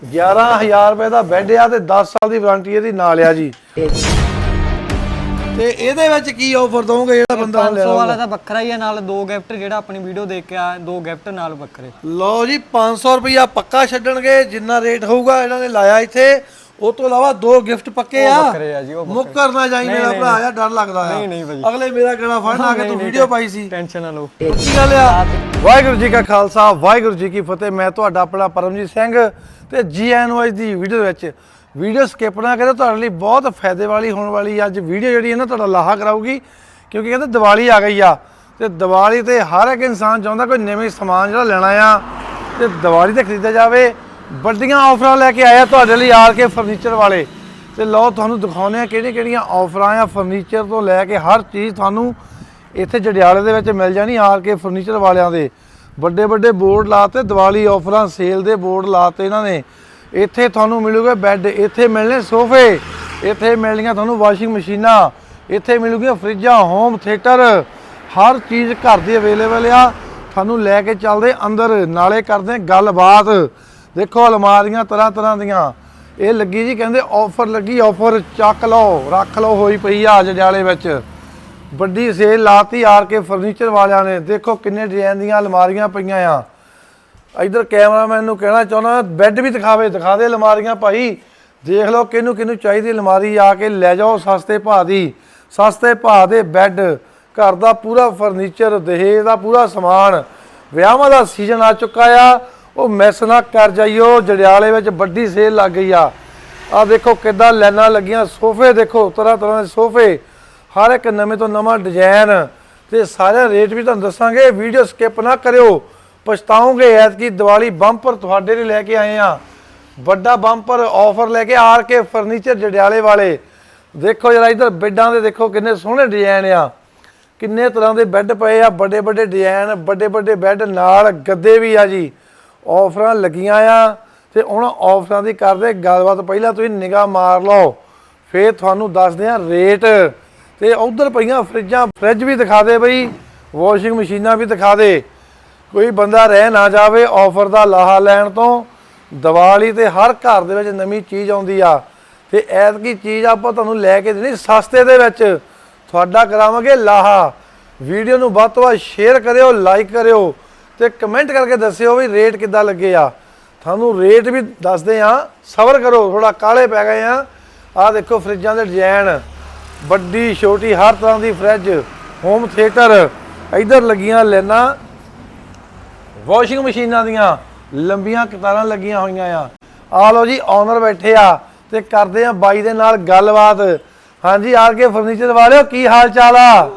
11000 ਰੁਪਏ ਦਾ ਬੈੱਡ ਆ ਤੇ 10 ਸਾਲ ਦੀ ਵਾਰੰਟੀ ਇਹਦੀ ਨਾਲ ਆ ਜੀ। ਤੇ ਇਹਦੇ ਵਿੱਚ ਕੀ ਆਫਰ ਦੋਗੇ ਜਿਹੜਾ ਬੰਦਾ ਲੈ 500 ਵਾਲਾ ਤਾਂ ਵੱਖਰਾ ਹੀ ਹੈ ਨਾਲ ਦੋ ਗਿਫਟ ਜਿਹੜਾ ਆਪਣੀ ਵੀਡੀਓ ਦੇਖ ਕੇ ਆ ਦੋ ਗਿਫਟ ਨਾਲ ਵੱਖਰੇ। ਲਓ ਜੀ 500 ਰੁਪਇਆ ਪੱਕਾ ਛੱਡਣਗੇ ਜਿੰਨਾ ਰੇਟ ਹੋਊਗਾ ਇਹਨਾਂ ਨੇ ਲਾਇਆ ਇੱਥੇ। ਉਹ ਤੋਂ ਇਲਾਵਾ ਦੋ ਗਿਫਟ ਪੱਕੇ ਆ। ਵੱਖਰੇ ਆ ਜੀ ਉਹ ਮੁੱਕ ਕਰਨਾ ਜਾਈ ਮੇਰਾ ਭਰਾ ਆ ਡਰ ਲੱਗਦਾ ਆ। ਨਹੀਂ, ਨਹੀਂ ਭਾਜੀ। ਅਗਲੇ ਮੇਰਾ ਗਲਾ ਫੜਨ ਆ ਕੇ ਤੂੰ ਵੀਡੀਓ ਪਾਈ ਸੀ। ਟੈਨਸ਼ਨ ਨਾ ਲਓ। ਕੀ ਗੱਲ ਆ? ਵਾਹਿਗੁਰੂ ਜੀ ਕਾ ਖਾਲਸਾ ਵਾਹਿਗੁਰੂ ਜੀ ਕੀ ਫਤਿਹ। ਮੈਂ ਤੁਹਾਡਾ ਆਪਣਾ ਪਰਮਜੀਤ ਸਿੰਘ। ਤੇ ਜੀਐਨਓਐਸ ਦੀ ਵੀਡੀਓ ਵਿੱਚ ਵੀਡੀਓ ਸਕਿਪ ਨਾ ਕਰੋ ਤੁਹਾਡੇ ਲਈ ਬਹੁਤ ਫਾਇਦੇ ਵਾਲੀ ਹੋਣ ਵਾਲੀ ਅੱਜ ਵੀਡੀਓ ਜਿਹੜੀ ਹੈ ਨਾ, ਤੁਹਾਡਾ ਲਾਹਾ ਕਰਾਊਗੀ, ਕਿਉਂਕਿ ਕਹਿੰਦੇ ਦੀਵਾਲੀ ਆ ਗਈ ਆ। ਤੇ ਦੀਵਾਲੀ ਤੇ ਹਰ ਇੱਕ ਇਨਸਾਨ ਚਾਹੁੰਦਾ ਕੋਈ ਨਵੇਂ ਸਮਾਨ ਜਿਹੜਾ ਲੈਣਾ ਆ, ਤੇ ਦੀਵਾਲੀ ਤੇ ਖਰੀਦਿਆ ਜਾਵੇ। ਵੱਡੀਆਂ ਆਫਰਾਂ ਲੈ ਕੇ ਆਇਆ ਤੁਹਾਡੇ ਲਈ ਆਰ ਕੇ ਫਰਨੀਚਰ ਵਾਲੇ। ਤੇ ਲਓ, ਤੁਹਾਨੂੰ ਦਿਖਾਉਂਦੇ ਆ ਕਿਹੜੀਆਂ ਕਿਹੜੀਆਂ ਆਫਰਾਂ ਆ। ਫਰਨੀਚਰ ਤੋਂ ਲੈ ਕੇ ਹਰ ਚੀਜ਼ ਤੁਹਾਨੂੰ ਇੱਥੇ ਜੜਿਆਲੇ ਦੇ ਵਿੱਚ ਮਿਲ ਜਾਣੀ ਆਰ ਕੇ ਫਰਨੀਚਰ ਵਾਲਿਆਂ ਦੇ। ਵੱਡੇ ਵੱਡੇ ਬੋਰਡ ਲਾਤੇ, ਦੀਵਾਲੀ ਆਫਰਾਂ, ਸੇਲ ਦੇ ਬੋਰਡ ਲਾਤੇ ਇਹਨਾਂ ਨੇ। ਇੱਥੇ ਤੁਹਾਨੂੰ ਮਿਲੂਗੇ ਬੈੱਡ, ਇੱਥੇ ਮਿਲਣੇ ਸੋਫੇ, ਇੱਥੇ ਮਿਲਣੀਆਂ ਤੁਹਾਨੂੰ ਵਾਸ਼ਿੰਗ ਮਸ਼ੀਨਾਂ, ਇੱਥੇ ਮਿਲੂਗੀਆਂ ਫਰਿੱਜਾਂ, ਹੋਮ ਥੀਏਟਰ, ਹਰ ਚੀਜ਼ ਘਰ ਦੀ ਅਵੇਲੇਬਲ ਆ। ਤੁਹਾਨੂੰ ਲੈ ਕੇ ਚੱਲਦੇ ਅੰਦਰ, ਨਾਲੇ ਕਰਦੇ ਗੱਲਬਾਤ। ਦੇਖੋ ਅਲਮਾਰੀਆਂ ਤਰ੍ਹਾਂ ਤਰ੍ਹਾਂ ਦੀਆਂ। ਇਹ ਲੱਗੀ ਜੀ, ਕਹਿੰਦੇ ਆਫਰ ਲੱਗੀ ਆਫਰ ਚੱਕ ਲਓ, ਰੱਖ ਲਓ, ਹੋਈ ਪਈ ਆ ਜੜਿਆਲੇ ਵਿੱਚ। ਵੱਡੀ ਸੇਲ ਲਾਤੀ ਆਰ ਕੇ ਫਰਨੀਚਰ ਵਾਲਿਆਂ ਨੇ। ਦੇਖੋ ਕਿੰਨੇ ਡਿਜ਼ਾਈਨ ਦੀਆਂ ਅਲਮਾਰੀਆਂ ਪਈਆਂ ਆ। ਇਧਰ ਕੈਮਰਾਮੈਨ ਨੂੰ ਕਹਿਣਾ ਚਾਹੁੰਦਾ ਬੈੱਡ ਵੀ ਦਿਖਾਵੇ, ਦਿਖਾ ਦੇ ਅਲਮਾਰੀਆਂ ਭਾਈ। ਦੇਖ ਲਓ ਕਿਹਨੂੰ ਕਿਹਨੂੰ ਚਾਹੀਦੀ ਅਲਮਾਰੀ, ਆ ਕੇ ਲੈ ਜਾਓ ਸਸਤੇ ਭਾਅ ਦੀ। ਸਸਤੇ ਭਾਅ ਦੇ ਬੈੱਡ ਘਰ ਦਾ ਪੂਰਾ ਫਰਨੀਚਰ ਦਹੇਜ ਦਾ ਪੂਰਾ ਸਮਾਨ। ਵਿਆਹਾਂ ਦਾ ਸੀਜ਼ਨ ਆ ਚੁੱਕਾ ਆ। ਉਹ ਮਿਸ ਨਾ ਕਰ ਜਾਈਓ, ਜੜਿਆਲੇ ਵਿੱਚ ਵੱਡੀ ਸੇਲ ਲੱਗ ਗਈ ਆ। ਆ ਦੇਖੋ ਕਿੱਦਾਂ ਲੈਣਾ ਲੱਗੀਆਂ, ਸੋਫੇ ਦੇਖੋ ਤਰ੍ਹਾਂ ਤਰ੍ਹਾਂ ਦੇ ਸੋਫੇ। ਹਰ ਇੱਕ ਨਵੇਂ ਤੋਂ ਨਵਾਂ ਡਿਜ਼ਾਈਨ ਤੇ ਸਾਰੇ ਰੇਟ ਵੀ ਤੁਹਾਨੂੰ ਦੱਸਾਂਗੇ। ਵੀਡੀਓ ਸਕਿਪ ਨਾ ਕਰਿਓ। ਪਛਤਾਓਗੇ ਐਤਕੀ ਦੀਵਾਲੀ ਬੰਪਰ ਤੁਹਾਡੇ ਲਈ ਲੈ ਕੇ ਆਏ ਆ। ਵੱਡਾ ਬੰਪਰ ਆਫਰ ਲੈ ਕੇ ਆਰ ਕੇ ਫਰਨੀਚਰ ਜੜਿਆਲੇ ਵਾਲੇ। ਦੇਖੋ ਜਰਾ ਇਧਰ ਬੈੱਡਾਂ ਦੇ ਦੇਖੋ ਕਿੰਨੇ ਸੋਹਣੇ ਡਿਜ਼ਾਈਨ ਆ। ਕਿੰਨੇ ਤਰ੍ਹਾਂ ਦੇ ਬੈੱਡ ਪਏ ਆ, ਵੱਡੇ ਵੱਡੇ ਡਿਜ਼ਾਈਨ ਵੱਡੇ ਵੱਡੇ ਬੈੱਡ ਨਾਲ ਗੱਦੇ ਵੀ ਆ ਜੀ। ਆਫਰਾਂ ਲੱਗੀਆਂ ਆ ਤੇ ਉਹਨਾਂ ਆਫਰਾਂ ਦੀ ਕਰਦੇ ਗੱਲਬਾਤ। ਪਹਿਲਾਂ ਤੁਸੀਂ ਨਿਗਾਹ ਮਾਰ ਲਓ। ਫੇਰ ਤੁਹਾਨੂੰ ਦੱਸਦੇ ਆ ਰੇਟ ਤੇ ਉਧਰ ਪਈਆਂ ਫਰਿੱਜਾਂ, ਫਰਿੱਜ ਵੀ ਦਿਖਾ ਦੇ ਬਈ ਵਾਸ਼ਿੰਗ ਮਸ਼ੀਨਾਂ ਵੀ ਦਿਖਾ ਦੇ। ਕੋਈ ਬੰਦਾ ਰਹਿ ਨਾ ਜਾਵੇ ਆਫਰ ਦਾ ਲਾਹਾ ਲੈਣ ਤੋਂ, ਦੀਵਾਲੀ ਤੇ ਹਰ ਘਰ ਦੇ ਵਿੱਚ ਨਵੀਂ ਚੀਜ਼ ਆਉਂਦੀ ਆ। ਤੇ ਐਤਕੀ ਚੀਜ਼ ਆਪਾਂ ਤੁਹਾਨੂੰ ਲੈ ਕੇ ਦੇਣੀ ਸਸਤੇ ਦੇ ਵਿੱਚ। ਤੁਹਾਡਾ ਕਰਾਵਾਂਗੇ ਲਾਹਾ। ਵੀਡੀਓ ਨੂੰ ਵੱਧ ਤੋਂ ਵੱਧ ਸ਼ੇਅਰ ਕਰਿਓ ਲਾਈਕ ਕਰਿਓ ਤੇ ਕਮੈਂਟ ਕਰਕੇ ਦੱਸਿਓ ਵੀ ਰੇਟ ਕਿੱਦਾਂ ਲੱਗੇ ਆ। ਤੁਹਾਨੂੰ ਰੇਟ ਵੀ ਦੱਸਦੇ ਆ, ਸਬਰ ਕਰੋ ਥੋੜਾ ਕਾਲੇ ਪੈ ਗਏ ਆ। ਆਹ ਦੇਖੋ ਫਰਿੱਜਾਂ ਦੇ ਡਿਜ਼ਾਈਨ ਵੱਡੀ ਛੋਟੀ ਹਰ ਤਰ੍ਹਾਂ ਦੀ ਫਰਿੱਜ ਹੋਮ ਥੀਏਟਰ ਇਧਰ ਲੱਗੀਆਂ ਲੈਣਾ ਵਾਸ਼ਿੰਗ ਮਸ਼ੀਨਾਂ ਦੀਆਂ ਲੰਬੀਆਂ ਕਤਾਰਾਂ ਲੱਗੀਆਂ ਹੋਈਆਂ ਆ। ਆ ਲਓ ਜੀ ਓਨਰ ਬੈਠੇ ਆ ਤੇ ਕਰਦੇ ਆ ਬਾਈ ਦੇ ਨਾਲ ਗੱਲਬਾਤ। ਹਾਂਜੀ ਆਰ ਕੇ ਫਰਨੀਚਰ ਵਾਲਿਓ ਕੀ ਹਾਲ ਚਾਲ ਆ?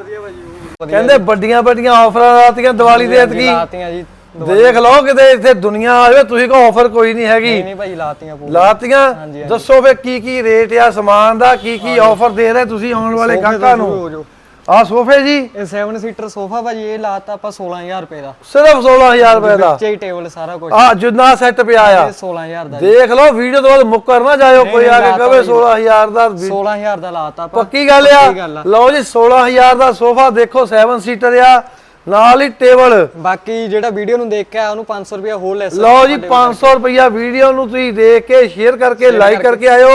ਕਹਿੰਦੇ ਵੱਡੀਆਂ ਵੱਡੀਆਂ ਆਫਰਾਂ ਲਾਤੀਆਂ ਦੀਵਾਲੀ ਦੇ ਐਤਕੀ। ਲਾਤੀਆਂ ਜੀ। ਦੇਖ ਲਓ ਕਿਤੇ ਇੱਥੇ ਦੁਨੀਆ ਆਵੇ ਤੁਸੀਂ ਕੋ ਆਫਰ ਕੋਈ ਨਹੀਂ ਹੈਗੀ। ਨਹੀਂ ਭਾਜੀ ਲਾਤੀਆਂ ਪੂਰੀ ਲਾਤੀਆਂ। ਦੱਸੋ ਫੇ ਕੀ ਕੀ ਰੇਟ ਆ ਸਮਾਨ ਦਾ ਕੀ ਕੀ ਆਫਰ ਦੇ ਰਹੇ ਤੁਸੀਂ ਆਉਣ ਵਾਲੇ ਗਾਹਕਾਂ ਨੂੰ। ਆ ਸੋਫੇ ਜੀ। ਇਹ 7 ਸੀਟਰ ਸੋਫਾ ਭਾਜੀ ਇਹ ਲਾਤਾ ਆਪਾਂ 16000 ਰੁਪਏ ਦਾ। ਸਿਰਫ 16000 ਰੁਪਏ ਦਾ। ਵਿੱਚੇ ਹੀ ਟੇਬਲ ਸਾਰਾ ਕੁਝ ਆ ਜਿੰਨਾ ਸੈੱਟ ਪਿਆ ਆ। ਇਹ 16000 ਦਾ। ਦੇਖ ਲਓ ਵੀਡੀਓ ਤੋਂ ਬਾਅਦ ਮੁੱਕਰ ਨਾ ਜਾਇਓ ਕੋਈ ਆ ਕੇ ਜੀ। 16000 ਦਾ ਵੀ- 16000 ਦਾ ਲਾਤਾ ਆਪਾਂ। ਪੱਕੀ ਗੱਲ ਆ। ਲਓ ਜੀ 16000 ਦਾ ਸੋਫਾ ਦੇਖੋ 7 ਸੀਟਰ ਆ। ਨਾਲ ਹੀ ਟੇਬਲ। ਬਾਕੀ ਜਿਹੜਾ ਵੀਡੀਓ ਨੂੰ ਦੇਖ ਕੇ ਆਇਆ ਉਹਨੂੰ 500 ਰੁਪਏ ਹੋਰ ਲੈਸ ਲਓ ਜੀ 500 ਰੁਪਇਆ ਵੀਡੀਓ ਨੂੰ ਤੁਸੀਂ ਦੇਖ ਕੇ ਸ਼ੇਅਰ ਕਰਕੇ ਲਾਈਕ ਕਰਕੇ। ਆਇਓ।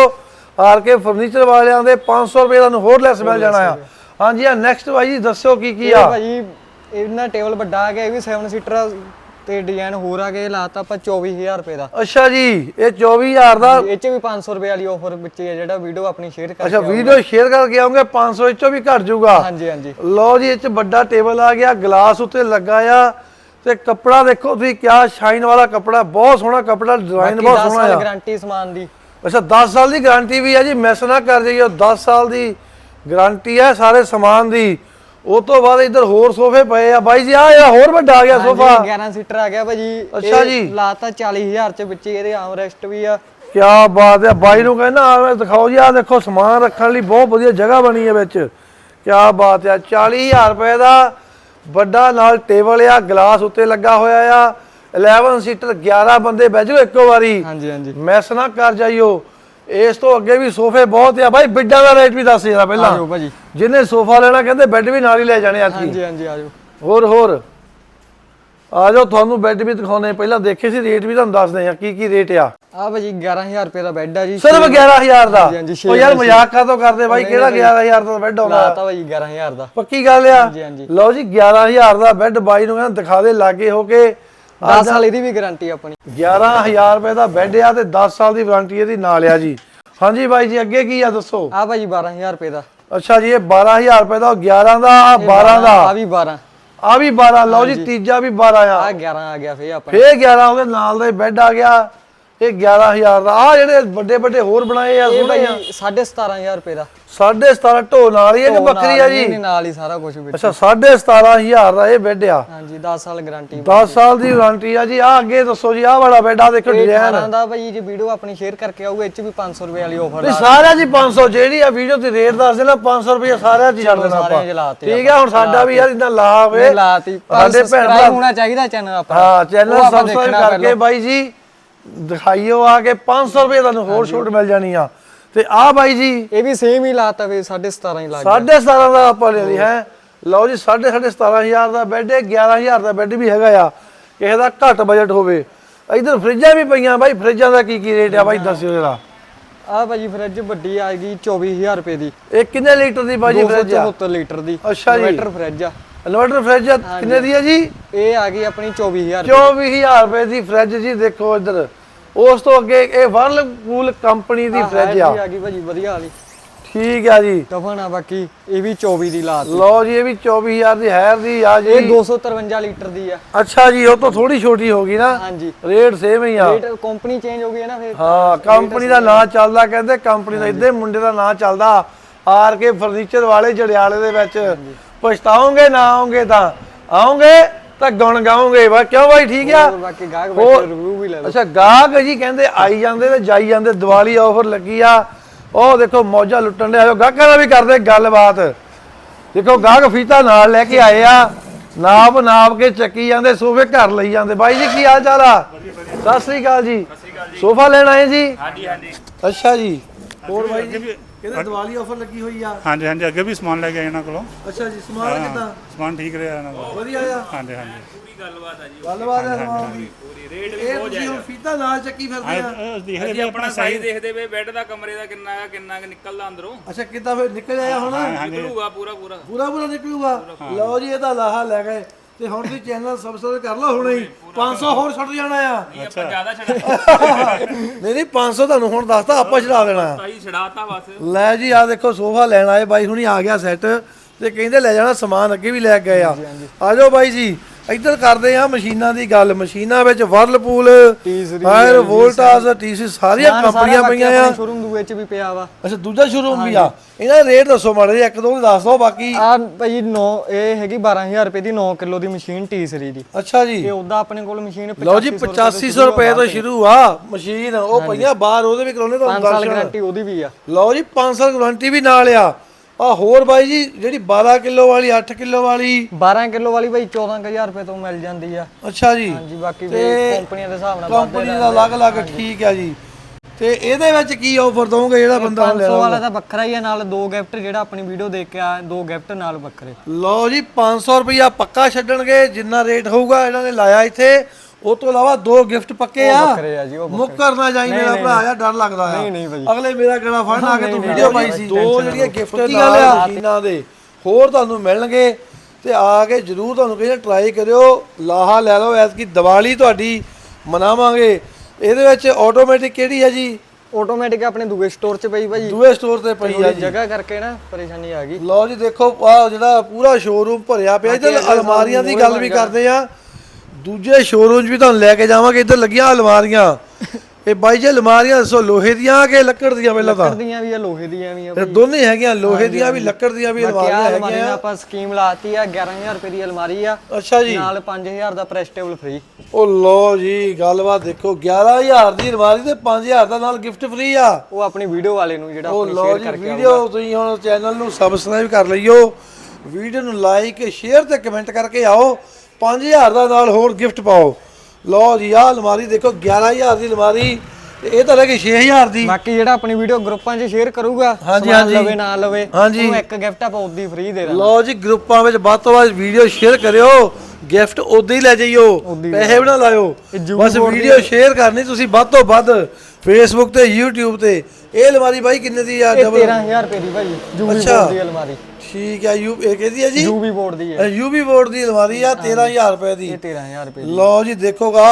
ਆਰ ਕੇ ਫਰਨੀਚਰ ਵਾਲਿਆਂ ਦੇ 500 ਰੁਪਏ ਤੁਹਾਨੂੰ ਹੋਰ ਲੈਸ ਮਿਲ ਜਾਣਾ ਆ। ਹਾਂਜੀ ਆ ਨੈਕਸਟ ਭਾਈ ਜੀ ਦੱਸਿਓ ਕੀ ਕੀ ਆ। ਭਾਜੀ ਇਹਨਾਂ ਟੇਬਲ ਵੱਡਾ ਆ ਗਿਆ ਇਹ ਵੀ 7 ਸੀਟਰ ਤੇ ਡਿਜ਼ਾਈਨ ਹੋਰ ਆ ਗਏ ਲਾਤਾ ਆਪਾਂ 24000 ਰੁਪਏ ਦਾ। ਅੱਛਾ ਜੀ ਇਹ 24000 ਦਾ ਇਹ ਚ ਵੀ 500 ਰੁਪਏ ਵਾਲੀ ਆਫਰ ਵਿੱਚ ਹੀ ਜਿਹੜਾ ਵੀਡੀਓ ਆਪਣੀ ਸ਼ੇਅਰ ਕਰਕੇ ਅੱਛਾ ਵੀਡੀਓ ਸ਼ੇਅਰ ਕਰਕੇ ਆਉਂਗੇ 500 ਵਿੱਚੋਂ ਵੀ ਘਟ ਜਾਊਗਾ। ਹਾਂਜੀ ਹਾਂਜੀ। ਲਓ ਜੀ ਇਹ ਚ ਵੱਡਾ ਟੇਬਲ ਆ ਗਿਆ ਗਲਾਸ ਉੱਤੇ ਲੱਗਾ ਆ। ਤੇ ਕੱਪੜਾ ਦੇਖੋ ਤੁਸੀਂ ਕਿਆ ਸ਼ਾਈਨ ਵਾਲਾ ਕੱਪੜਾ ਬਹੁਤ ਸੋਹਣਾ ਕੱਪੜਾ ਡਿਜ਼ਾਈਨ ਬਹੁਤ 10 ਸੋਹਣਾ ਸਾਲ ਆ। ਗਾਰੰਟੀ ਸਮਾਨ ਦੀ। ਅੱਛਾ 10 ਸਾਲ ਦੀ ਗਾਰੰਟੀ ਵੀ ਹੈ ਜੀ ਮਿਸ ਨਾ ਕਰ ਜਾਈਓ 10 ਸਾਲ ਦੀ ਗਾਰੰਟੀ ਹੈ ਸਾਰੇ ਸਮਾਨ ਦੀ। ਉਹ ਤੋਂ ਬਾਅਦ ਇੱਧਰ ਹੋਰ ਸੋਫੇ ਪਏ ਆ। ਬਾਈ ਜੀ ਆ ਇਹ ਹੋਰ ਵੱਡਾ ਆ ਗਿਆ ਸੋਫਾ। ਹਾਂਜੀ 11 ਸੀਟਰ ਆ ਗਿਆ ਭਾਜੀ। ਅੱਛਾ ਜੀ। ਲਾਤਾ 40000 ਚ ਵਿੱਚ ਇਹਦੇ ਆਮ ਰੈਸਟ ਵੀ ਆ। ਕਿਆ ਬਾਤ ਹੈ ਬਾਈ ਨੂੰ ਕਹਿੰਦਾ ਆ ਦਿਖਾਓ ਜੀ ਆ ਦੇਖੋ ਸਮਾਨ ਰੱਖਣ ਲਈ ਬਹੁਤ ਵਧੀਆ ਜਗ੍ਹਾ ਬਣੀ ਹੈ ਵਿੱਚ। ਕਿਆ ਬਾਤ ਹੈ 40000 ਰੁਪਏ ਦਾ ਵੱਡਾ ਨਾਲ ਟੇਬਲ ਆ ਗਲਾਸ ਉੱਤੇ ਲੱਗਾ ਹੋਇਆ ਆ। 11 ਸੀਟਰ 11 ਬੰਦੇ ਬਹਿ ਜਾਓ ਇੱਕੋ ਵਾਰੀ। ਹਾਂਜੀ ਹਾਂਜੀ। ਮੈਸ ਨਾ ਕਰ ਜਾਈਓ। ਇਸ ਤੋਂ ਅੱਗੇ ਵੀ ਸੋਫੇ ਬਹੁਤ ਆ। ਬਾਈ ਬਿੱਡਾਂ ਦਾ ਰੇਟ ਵੀ ਦੱਸ ਜਰਾ ਪਹਿਲਾਂ। ਆਜੋ ਭਾਜੀ। ਜਿਹਨੇ ਸੋਫਾ ਲੈਣਾ ਕਹਿੰਦੇ ਬੈੱਡ ਵੀ ਨਾਲ ਹੀ ਲੈ ਜਾਣੇ ਆਜੀ ਹਾਂਜੀ ਹਾਂਜੀ ਆਜੋ ਹੋਰ ਹੋਰ। ਆ ਜਾਓ ਤੁਹਾਨੂੰ ਬੈੱਡ ਵੀ ਦਿਖਾਉਣੇ ਪਹਿਲਾਂ ਦੇਖੇ ਸੀ ਰੇਟ ਵੀ ਤੁਹਾਨੂੰ ਦੱਸਦੇ ਆ ਕੀ ਕੀ ਰੇਟ ਆ। ਆ ਭਾਜੀ 11000 ਰੁਪਏ ਦਾ ਬੈੱਡ ਆ ਜੀ। ਸਿਰਫ 11000 ਦਾ। ਹਾਂਜੀ, ਹਾਂਜੀ, ਛੇ ਉਹ ਯਾਰ ਮਜ਼ਾਕ ਕਾਤੋਂ ਕਰਦੇ ਬਾਈ? ਕਿਹੜਾ 11000 ਦਾ ਬੈੱਡ ਆਉਂਦਾ? ਲਾਤਾ ਭਾਜੀ 11000 ਦਾ। ਪੱਕੀ ਗੱਲ ਆ। ਹਾਂਜੀ ਹਾਂਜੀ। ਲਓ ਜੀ 11000 ਦਾ ਬੈੱਡ ਬਾਈ ਨੂੰ ਕਹਿੰਦਾ ਦਿਖਾ ਦੇ ਲਾਗੇ ਹੋ ਕੇ। 10 ਸਾਲ ਇਹਦੀ ਵੀ ਗਾਰੰਟੀ ਆਪਣੀ। 11000 ਰੁਪਏ ਦਾ ਬੈੱਡ ਆ ਤੇ 10 ਸਾਲ ਦੀ ਵਾਰੰਟੀ ਇਹਦੀ ਨਾਲ ਆ ਜੀ। ਹਾਂਜੀ ਬਾਈ ਜੀ ਅੱਗੇ ਕੀ ਆ ਦੱਸੋ? ਆ ਭਾਜੀ 12000 ਰੁਪਏ ਦਾ। ਅੱਛਾ ਜੀ ਇਹ 12000 ਰੁਪਏ ਦਾ ਉਹ 11 ਦਾ ਆ 12 ਦਾ। ਆ ਵੀ 12 ਆ ਵੀ 12 ਲਓ ਜੀ ਤੀਜਾ ਵੀ 12 ਆ। ਆ 11 ਆ ਗਿਆ ਫੇ ਆਪਣਾ ਫੇਰ 11 ਉਹਦੇ ਨਾਲ ਦਾ ਹੀ ਬੈੱਡ ਆ ਗਿਆ। ਇਹ 11000 ਦਾ। ਆ ਜਿਹੜੇ ਵੱਡੇ ਵੱਡੇ ਹੋਰ ਬਣਾਏ ਆ ਇਹ ਸੋਹਣੇ ਆ ਭਾਜੀ 17500 ਰੁਪਏ ਦਾ। 17.5 ਢੋ ਨਾਲ ਹੀ ਇਹ ਵੱਖਰੀ ਆ ਜੀ? ਨਾਲ ਹੀ ਸਾਰਾ ਕੁਝ ਵਿੱਚ। ਅੱਛਾ 17500 ਦਾ ਇਹ ਬੈੱਡ ਆ। ਹਾਂਜੀ 10 ਸਾਲ ਗਾਰੰਟੀ 10 ਸਾਲ ਦੀ ਵਾਰੰਟੀ ਆ ਜੀ। ਆ ਅੱਗੇ ਦੱਸੋ ਜੀ ਆ ਵਾਲਾ ਬੈੱਡ ਆ ਦੇਖੋ ਡਿਜ਼ਾਈਨ 18 ਦਾ ਭਾਜੀ ਜੇ ਵੀਡੀਓ ਆਪਣੀ ਸ਼ੇਅਰ ਕਰਕੇ ਆਊਗਾ ਇਹ ਚ ਵੀ 500 ਰੁਪਏ ਵਾਲੀ ਆਫਰ ਤੇ ਸਾਰਿਆਂ ਜੀ 500 ਜਿਹੜੀ ਆ ਵੀਡੀਓ ਤੇ ਰੇਟ ਦੱਸ ਦੇਣਾ 500 ਰੁਪਏ ਸਾਰਿਆਂ ਚ ਛੱਡ ਦੇਣਾ ਆਪਾਂ। ਠੀਕ ਆ ਹੁਣ ਸਾਡਾ ਵੀ ਯਾਰ ਇੰਨਾ ਲਾ ਹੋਵੇ। ਲਾਤੀ। ਸਾਡੇ ਭੈਣ ਭਰਾ ਹੋਣਾ ਚਾਹੀਦਾ ਚੈਨਲ ਆਪਣਾ। ਹਾਂ ਚੈਨਲ ਆਪਾਂ ਸਬਸਕ੍ਰਾਈਬ ਕਰਕੇ ਬਾਈ ਜੀ। ਦਿਖਾਈਓ ਆ ਕੇ 500 ਰੁਪਏ ਤੁਹਾਨੂੰ ਹੋਰ ਛੋਟ ਮਿਲ ਜਾਣੀ ਆ। ਤੇ ਆ ਬਾਈ ਜੀ। ਇਹ ਵੀ ਸੇਮ ਹੀ ਲਾਤਾ ਵੇ 17.5 ਹੀ ਲੱਗ ਗਿਆ। 17.5 ਦਾ ਆਪਾਂ ਲੈ ਲਈ ਹੈ। ਲਓ ਜੀ 17500 ਦਾ ਬੈੱਡ ਹੈ 11000 ਦਾ ਬੈੱਡ ਵੀ ਹੈਗਾ ਆ। ਕਿਸੇ ਦਾ ਘੱਟ ਬਜਟ ਹੋਵੇ। ਇਧਰ ਫਰਿੱਜਾਂ ਵੀ ਪਈਆਂ ਬਾਈ ਫਰਿੱਜਾਂ ਦਾ ਕੀ ਕੀ ਰੇਟ ਆ ਬਾਈ ਦੱਸਿਓ ਜਰਾ। ਆ ਭਾਜੀ ਫਰਿੱਜ ਵੱਡੀ ਆ ਗਈ 24000 ਰੁਪਏ ਦੀ। ਇਹ ਕਿੰਨੇ ਲੀਟਰ ਦੀ ਬਾਜੀ ਫਰਿੱਜ ਆ? 274 ਲੀਟਰ ਦੀ। ਅੱਛਾ ਜੀ। ਇਨਵਰਟਰ ਫਰਿੱਜ ਆ। ਇਨਵਰਟਰ ਫਰਿੱਜ ਕਿੰਨੇ ਦੀ ਹੈ ਜੀ? ਇਹ ਆ ਗਈ ਆਪਣੀ 24000 24000 ਰੁਪਏ। ਦੀ ਫਰਿੱਜ ਜੀ ਦੇਖੋ ਇੱਧਰ। ਉਸ ਤੋਂ ਅੱਗੇ ਇਹ ਵਰਲਪੂਲ ਕੰਪਨੀ ਦੀ ਫਰਿੱਜ ਆ। ਆ ਗਈ ਭਾਜੀ ਵਧੀਆ ਵਾਲੀ। ਠੀਕ ਆ ਜੀ। ਟਫਨ ਆ ਬਾਕੀ ਇਹ ਵੀ 24 ਦੀ ਲਾਤ ਲਓ ਜੀ ਇਹ ਵੀ 24000 ਦੀ ਹੈਰ ਦੀ ਆ ਜੀ। ਇਹ 253 ਲੀਟਰ ਦੀ ਆ। ਅੱਛਾ ਜੀ ਉਹ ਤੋਂ ਥੋੜੀ ਛੋਟੀ ਹੋ ਗਈ ਨਾ। ਹਾਂਜੀ। ਰੇਟ ਸੇਮ ਹੀ ਆ। ਰੇਟ ਕੰਪਨੀ ਚੇਂਜ ਹੋ ਗਈ ਹੈ ਨਾ ਫਿਰ। ਹਾਂ ਕੰਪਨੀ ਦਾ ਨਾਂ ਚੱਲਦਾ ਕਹਿੰਦੇ ਕੰਪਨੀ ਦਾ ਇਦਾਂ ਮੁੰਡੇ ਦਾ ਨਾਂ ਚੱਲਦਾ। ਆਰ ਕੇ ਫਰਨੀਚਰ ਵਾਲੇ ਜੜਿਆਲੇ ਦੇ ਵਿੱਚ। ਪਛਤਾਓਗੇ ਨਾ ਆਓਗੇ ਤਾਂ ਆਓਗੇ ਤਾਂ ਗੁਣ ਗਾਓਗੇ। ਵਾ ਕਿਉਂ ਬਾਈ ਠੀਕ ਆ? ਹੋਰ ਬਾਕੀ ਗਾਹਕ ਬੈਠੇ ਰਿਵਿਊ ਵੀ ਲੈ ਲਓ। ਅੱਛਾ ਗਾਹਕ ਜੀ ਕਹਿੰਦੇ ਆਈ ਜਾਂਦੇ ਤੇ ਜਾਈ ਜਾਂਦੇ ਦੀਵਾਲੀ ਆਫਰ ਲੱਗੀ ਆ। ਉਹ ਦੇਖੋ ਮੌਜਾ ਲੁੱਟਣ ਦੇ ਆਇਓ ਗਾਹਕਾਂ ਦਾ ਵੀ ਕਰਦੇ ਗੱਲਬਾਤ। ਦੇਖੋ ਗਾਹਕ ਫੀਤਾ ਨਾਲ ਲੈ ਕੇ ਆਏ ਆ। ਨਾਪ ਨਾਪ ਕੇ ਚੱਕੀ ਜਾਂਦੇ ਸੋਫੇ ਘਰ ਲਈ ਜਾਂਦੇ। ਬਾਈ ਜੀ ਕੀ ਹਾਲ ਚਾਲ ਆ? ਸਤਿ ਸ੍ਰੀ ਅਕਾਲ ਜੀ। ਸੋਫਾ ਲੈਣ ਆਏ ਜੀ? ਹਾਂਜੀ ਹਾਂਜੀ। ਅੱਛਾ ਜੀ। ਹੋਰ ਬਾਈ ਜੀ? ਕਹਿੰਦੇ ਦੀਵਾਲੀ ਆਫਰ ਲੱਗੀ ਹੋਈ ਆ। ਹਾਂਜੀ ਹਾਂਜੀ ਅੱਗੇ ਵੀ ਸਮਾਨ ਲੈ ਕੇ ਆਏ ਇਹਨਾਂ ਕੋਲੋਂ। ਅੱਛਾ ਜੀ ਸਮਾਨ ਕਿਦਾਂ? ਸਮਾਨ ਠੀਕ ਰਿਹਾ ਇਹਨਾਂ ਦਾ ਵਧੀਆ ਆ। ਹਾਂਜੀ ਹਾਂਜੀ। ਗੱਲਬਾਤ ਹੈ ਸਮਾਨ ਦੀ। ਰੇਟ ਵੀ ਬਹੁਤ ਜਾਇਜ਼ ਫੀਤਾ ਨਾਲ ਚੱਕੀ ਫਿਰਦੇ ਆ। ਇਹ ਦੇਖਦੇ ਅਸੀਂ ਆਪਣਾ ਸਾਈਜ਼ ਦੇਖਦੇ ਵੇ ਬੈੱਡ ਦਾ ਕਮਰੇ ਦਾ ਕਿੰਨਾ ਹੈ ਕਿੰਨਾ ਕੁ ਨਿਕਲਦਾ ਅੰਦਰੋਂ। ਅੱਛਾ ਕਿੱਦਾਂ ਫਿਰ ਨਿਕਲ ਆਇਆ ਹੁਣ? ਨਿਕਲੂਗਾ ਪੂਰਾ ਪੂਰਾ। ਪੂਰਾ ਪੂਰਾ। ਨਿਕਲੂਗਾ ਲਓ ਜੀ ਇਹਦਾ ਲਾਹਾ ਲੈ ਗਏ। ਤੇ ਹੁਣ ਤੁਸੀਂ ਚੈਨਲ ਸਬਸਕ੍ਰਾਈਬ ਕਰ ਲਓ ਹੁਣੇ ਹੀ। 500 ਹੋਰ ਛੱਡ ਜਾਣਾ ਆ। ਆਪਾਂ ਜ਼ਿਆਦਾ ਛੜਾ ਨਹੀਂ ਨਹੀਂ 500 ਤੁਹਾਨੂੰ ਹੁਣ ਦੱਸਤਾ ਆਪਾਂ ਛਡਾ ਦੇਣਾ। ਆ। ਤਾਈ ਛੜਾਤਾ ਬਸ। ਲੈ ਜੀ ਆ ਦੇਖੋ ਸੋਫਾ ਲੈਣ ਆਏ ਬਾਈ ਹੁਣੀ ਆ ਗਿਆ ਸੈੱਟ ਤੇ ਕਹਿੰਦੇ ਲੈ ਜਾਣਾ ਸਮਾਨ ਅੱਗੇ ਵੀ ਲੈ ਕੇ ਗਏ ਆ। ਆ ਜਾਓ ਬਾਈ ਜੀ। ਇੱਧਰ ਕਰਦੇ ਆ ਮਸ਼ੀਨਾਂ ਦੀ ਗੱਲ। ਮਸ਼ੀਨਾਂ ਵਿੱਚ ਵਰਲਪੂਲ T-Series, ਫਾਇਰ ਵੋਲਟਾਸ ਟੀਸੀ ਸਾਰੀਆਂ ਕੰਪਨੀਆਂ ਪਈਆਂ ਆ। ਸ਼ੋਰੂਮ ਦੇ ਵਿੱਚ ਵੀ ਪਿਆ ਵਾ। ਅੱਛਾ ਦੂਜਾ ਸ਼ੋਰੂਮ ਵੀ ਆ। ਇਹਨਾਂ ਦੇ ਰੇਟ ਦੱਸੋ ਮਾੜੇ ਜਿਹੇ, ਇੱਕ ਦੋ ਦੱਸ ਦਿਓ ਬਾਕੀ। ਆ ਭਾਜੀ 9 ਇਹ ਹੈਗੀ 12000 ਰੁਪਏ ਦੀ 9 ਕਿਲੋ ਦੀ ਮਸ਼ੀਨ ਟੀ ਸਰੀ ਦੀ। ਅੱਛਾ ਜੀ। ਤੇ ਉਹਦਾ ਆਪਣੇ ਕੋਲ ਮਸ਼ੀਨ ਲਓ ਜੀ 8500 ਰੁਪਏ ਤੋਂ ਸ਼ੁਰੂ ਆ ਮਸ਼ੀਨ। ਉਹ ਪਈਆਂ ਬਾਹਰ ਉਹਦੇ ਵੀ ਕਰਾਉਣੇ 5 ਤੁਹਾਨੂੰ ਸਾਲ ਦਰਸ਼ਨ। ਗਾਰੰਟੀ ਉਹਦੀ ਵੀ ਆ। ਲਓ ਜੀ 5 ਸਾਲ ਵਾਰੰਟੀ ਵੀ ਨਾਲ ਆ। ਆ ਹੋਰ ਬਾਈ ਜੀ ਜਿਹੜੀ 12 ਕਿਲੋ ਵਾਲੀ 8 ਕਿਲੋ ਵਾਲੀ। 12 ਕਿਲੋ ਵਾਲੀ ਭਾਈ 14000 ਰੁਪਏ ਤੋਂ ਮਿਲ ਜਾਂਦੀ ਆ। ਅੱਛਾ ਜੀ। ਹਾਂਜੀ ਬਾਕੀ ਵੀ ਕੰਪਨੀਆਂ ਦੇ ਹਿਸਾਬ ਨਾਲ ਕੰਪਨੀ ਦਾ ਅਲੱਗ-ਅਲੱਗ ਠੀਕ ਆ ਜੀ। ਤੇ ਇਹਦੇ ਵਿੱਚ ਕੀ ਆਫਰ ਦਵੋਗੇ ਜਿਹੜਾ ਬੰਦਾ ਹੁਣ 500 ਵਾਲਾ ਤਾਂ ਵੱਖਰਾ ਹੀ ਆ ਨਾਲ ਦੋ ਗਿਫਟ ਜਿਹੜਾ ਆਪਣੀ ਵੀਡੀਓ ਦੇਖ ਕੇ ਆ ਦੋ ਗਿਫਟ ਨਾਲ ਵੱਖਰੇ। ਲਓ ਜੀ 500 ਰੁਪਇਆ ਪੱਕਾ ਛੱਡਣਗੇ ਜਿੰਨਾ ਰੇਟ ਹੋਊਗਾ ਇਹਨਾਂ ਨੇ ਲਾਇਆ ਇੱਥੇ। ਉਹ ਤੋਂ ਇਲਾਵਾ ਦੋ ਗਿਫਟ ਪੱਕੇ ਆ। ਵੱਖਰੇ ਆ ਜੀ ਉਹ ਮੁੱਕਰ ਨਾ ਜਾਈ ਮੇਰਾ ਭਰਾ ਆ ਡਰ ਲੱਗਦਾ ਆ। ਨਹੀਂ, ਨਹੀਂ ਭਾਜੀ। ਅਗਲੇ ਮੇਰਾ ਗਲਾ ਫੜਨ ਆ ਕੇ ਤੂੰ ਵੀਡੀਓ ਪਾਈ ਸੀ। ਦੋ ਜਿਹੜੀਆਂ ਗਿਫਟ ਨਾਲ ਆ। ਦੇ ਹੋਰ ਤੁਹਾਨੂੰ ਮਿਲਣਗੇ ਤੇ ਆ ਕੇ ਜਰੂਰ ਤੁਹਾਨੂੰ ਕਹਿੰਦੇ ਟਰਾਈ ਕਰਿਓ। ਲਾਹਾ ਲੈ ਲਓ ਐਤਕੀ ਦੀਵਾਲੀ ਤੁਹਾਡੀ ਮਨਾਵਾਂਗੇ। ਇਹਦੇ ਵਿੱਚ ਆਟੋਮੈਟਿਕ ਕਿਹੜੀ ਹੈ ਜੀ? ਆਟੋਮੈਟਿਕ ਆਪਣੇ ਦੂਏ ਸਟੋਰ 'ਚ ਪਈ ਭਾਜੀ। ਦੂਏ ਸਟੋਰ ਤੇ ਪਈ ਆ ਜੀ। ਜਗ੍ਹਾ ਕਰਕੇ ਨਾ ਪਰੇਸ਼ਾਨੀ ਆ ਗਈ। ਲਓ ਜੀ ਦੇਖੋ ਆ ਜਿਹੜਾ ਪੂਰਾ ਸ਼ੋਰੂਮ ਭਰਿਆ ਪਿਆ ਇੱਧਰ ਅਲਮਾਰੀਆਂ ਦੀ ਗੱਲ ਵੀ ਕਰਦੇ ਆ। ਦੂਜੇ ਸ਼ੋਰੂਮ 'ਚ ਵੀ ਤੁਹਾਨੂੰ ਲੈ ਕੇ ਜਾਵਾਂਗੇ ਇੱਧਰ ਲੱਗੀਆਂ ਅਲਮਾਰੀਆਂ। ਇਹ ਬਾਈ ਜੀ ਅਲਮਾਰੀਆਂ ਦੱਸੋ ਲੋਹੇ ਦੀਆਂ ਕਿ ਲੱਕੜ ਦੀਆਂ ਪਹਿਲਾਂ ਤਾਂ? ਦੀਆਂ ਵੀ ਆ ਲੋਹੇ ਦੀਆਂ ਵੀ ਆ ਇਹ ਦੋਨੇ ਹੈਗੀਆਂ ਲੋਹੇ ਦੀਆਂ ਵੀ ਲੱਕੜ ਦੀਆਂ ਵੀ ਅਲਮਾਰੀਆਂ ਹੈਗੀਆਂ। ਆਪਾਂ ਸਕੀਮ ਲਾਤੀ ਆ 11000 ਰੁਪਏ ਦੀ ਅਲਮਾਰੀ ਆ। ਅੱਛਾ ਜੀ। ਨਾਲ 5000 ਦਾ ਪ੍ਰੈਸ ਟੇਬਲ ਫ੍ਰੀ ਉਹ ਲਓ ਜੀ ਗੱਲਬਾਤ ਦੇਖੋ 11000 ਦੀ ਅਲਮਾਰੀ ਤੇ 5000 ਦਾ ਨਾਲ ਗਿਫਟ ਫ੍ਰੀ ਆ। ਉਹ ਆਪਣੀ ਵੀਡੀਓ ਵਾਲੇ ਨੂੰ ਜਿਹੜਾ ਉਹ ਆਪਣੀ ਸ਼ੇਅਰ ਜੀ ਕਰਕੇ ਵੀਡੀਓ ਤੁਸੀਂ ਹੁਣ ਚੈਨਲ ਨੂੰ ਸਬਸਕ੍ਰਾਈਬ ਕਰ ਲਈਓ। ਵੀਡੀਓ ਨੂੰ ਲਾਈਕ ਸ਼ੇਅਰ ਤੇ ਕਮੈਂਟ ਕਰਕੇ ਆਓ। 5000 ਦਾ ਨਾਲ ਹੋਰ ਗਿਫਟ ਪਾਓ। ਲਓ ਜੀ ਆਹ ਅਲਮਾਰੀ ਦੇਖੋ 11000 ਦੀ ਅਲਮਾਰੀ। ਤੇ ਇਹ ਤਾਂ ਲੱਗੀ 6000 ਦੀ। ਬਾਕੀ ਜਿਹੜਾ ਆਪਣੀ ਵੀਡੀਓ ਗਰੁੱਪਾਂ 'ਚ ਸ਼ੇਅਰ ਕਰੂਗਾ ਹਾਂਜੀ, ਸਮਾਨ ਹਾਂਜੀ। ਲਵੇ ਨਾ ਲਵੇ ਹਾਂਜੀ। ਉਹਨੂੰ ਇੱਕ ਗਿਫਟ ਆਪਾਂ ਉਦੀ ਫ੍ਰੀ ਦੇ ਦਾਂਗੇ। ਲਓ ਜੀ ਗਰੁੱਪਾਂ ਵਿੱਚ ਵੱਧ ਤੋਂ ਵੱਧ ਵੀਡੀਓ ਸ਼ੇਅਰ ਕਰਿਓ। ਗਿਫਟ ਉਦੋਂ ਹੀ ਲੈ ਜਾਈਓ। ਉਦੋਂ ਹੀ ਪੈਸੇ ਵੀ ਨਾ ਲਾਇਓ। ਇਹ ਬਸ ਬੋਰਡ ਦੀ ਵੀਡੀਓ ਸ਼ੇਅਰ ਕਰਨੀ ਤੁਸੀਂ ਵੱਧ ਤੋਂ ਵੱਧ ਫੇਸਬੁੱਕ ਤੇ YouTube ਤੇ। ਇਹ ਅਲਮਾਰੀ ਬਾਈ ਕਿੰਨੇ ਦੀ ਆ? ਇਹ ਡਬਲ 13000 ਰੁਪਏ ਦੀ ਭਾਜੀ ਜੂਬੀ ਅੱਛਾ। ਬੋਰਡ ਦੀ ਅਲਮਾਰੀ। ਠੀਕ ਹੈ ਯੂ ਇਹ ਕਿਹਦੀ ਹੈ ਜੀ? ਜੂਬੀ ਬੋਰਡ ਦੀ ਹੈ ਯੂਬੀ ਬੋਰਡ ਦੀ ਅਲਮਾਰੀ ਆ 13000 ਰੁਪਏ ਦੀ। ਇਹ 13000 ਰੁਪਏ ਦੀ। ਲਓ ਜੀ ਦੇਖੋਗਾ